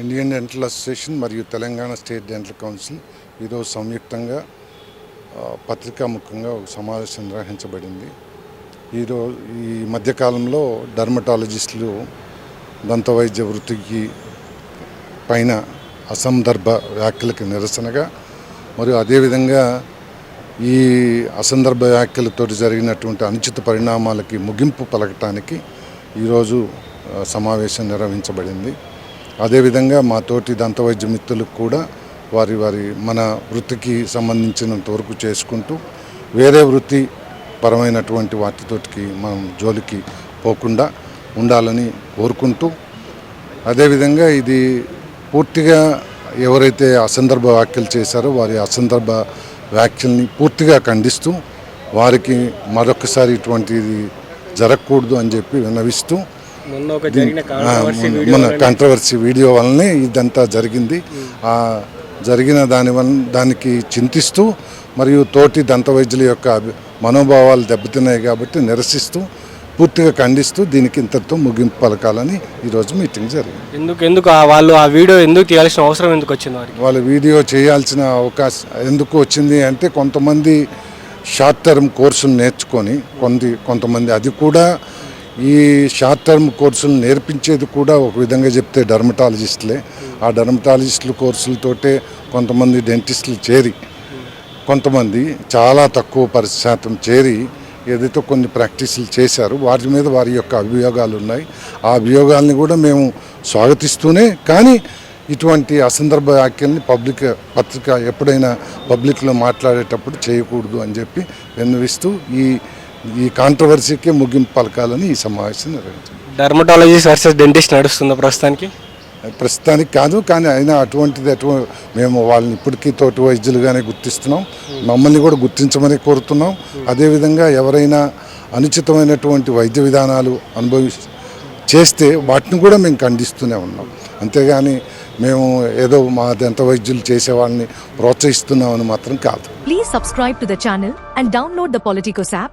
Indian dental association మరియు Telangana state dental council ఈరోజు సంయుక్తంగా పత్రికాముఖంగా ఒక సమావేశం నిర్వహించబడింది. ఈరోజు ఈ మధ్యకాలంలో డర్మటాలజిస్టులు దంత వైద్య వృత్తికి పైన అసందర్భ వ్యాఖ్యలకు నిరసనగా మరియు అదేవిధంగా ఈ అసందర్భ వ్యాఖ్యలతో జరిగినటువంటి అనుచిత పరిణామాలకి ముగింపు పలకటానికి ఈరోజు సమావేశం నిర్వహించబడింది. అదేవిధంగా మా తోటి దంతవైద్య మిత్రులకు కూడా వారి వారి మన వృత్తికి సంబంధించినంత వరకు చేసుకుంటూ వేరే వృత్తి పరమైనటువంటి వాటితోటికి మనం జోలికి పోకుండా ఉండాలని కోరుకుంటూ అదేవిధంగా ఇది పూర్తిగా ఎవరైతే అసందర్భ వ్యాఖ్యలు చేశారో వారి అసందర్భ వ్యాఖ్యల్ని పూర్తిగా ఖండిస్తూ వారికి మరొకసారి ఇటువంటిది జరగకూడదు అని చెప్పి విన్నవిస్తూ మొన్న కాంట్రవర్సీ మన- వీడియో కంట్రవర్సీ వీడియో వల్లనే. ఇదంతా జరిగింది. ఆ జరిగిన దాని వల్ల దానికి చింతిస్తూ మరియు తోటి దంత వైద్యుల యొక్క మనోభావాలు దెబ్బతిన్నాయి కాబట్టి నిరసిస్తూ పూర్తిగా ఖండిస్తూ దీనికి ఇంతటితో ముగింపు పలకాలని ఈరోజు మీటింగ్ జరిగింది. ఎందుకు ఎందుకు ఆ వాళ్ళు ఆ వీడియో ఎందుకు తీయాల్సిన అవసరం ఎందుకు వచ్చింది వాళ్ళ వీడియో చేయాల్సిన అవకాశం ఎందుకు వచ్చింది అంటే కొంతమంది షార్ట్ టర్మ్ కోర్సులు నేర్చుకొని కొంది కొంతమంది అది కూడా ఈ షార్ట్ టర్మ్ కోర్సులు నేర్పించేది కూడా ఒక విధంగా చెప్తే డర్మటాలజిస్టులే. ఆ డర్మటాలజిస్టుల కోర్సులతోటే కొంతమంది డెంటిస్టులు చేరి కొంతమంది చాలా తక్కువ పరి శాతం చేరి ఏదైతే కొన్ని ప్రాక్టీసులు చేశారు వాటి మీద వారి యొక్క అభియోగాలు ఉన్నాయి. ఆ అభియోగాల్ని కూడా మేము స్వాగతిస్తూనే కానీ ఇటువంటి అసందర్భ వ్యాఖ్యల్ని పబ్లిక్ పత్రిక ఎప్పుడైనా పబ్లిక్లో మాట్లాడేటప్పుడు చేయకూడదు అని చెప్పి విన్నవిస్తూ ఈ ఈ కాంట్రవర్సీకే ముగింపు పలకాలని ఈ సమావేశం నిర్వహించాం డర్మటాలజిస్ట్ వర్సెస్ డెంటిస్ట్ నడుస్తుందా ప్రస్తుతానికి? ప్రస్తుతానికి కాదు కానీ అయినా అటువంటిది అటు మేము వాళ్ళని ఇప్పటికీ తోటి వైద్యులుగానే గుర్తిస్తున్నాం. మమ్మల్ని కూడా గుర్తించమని కోరుతున్నాం. అదేవిధంగా ఎవరైనా అనుచితమైనటువంటి వైద్య విధానాలు అనుభవి చేస్తే వాటిని కూడా మేము ఖండిస్తూనే ఉన్నాం. అంతేగాని మేము ఏదో మా దంత వైద్యులు చేసే వాళ్ళని ప్రోత్సహిస్తున్నామని మాత్రం కాదు. Please subscribe to the channel and download the Politicos app.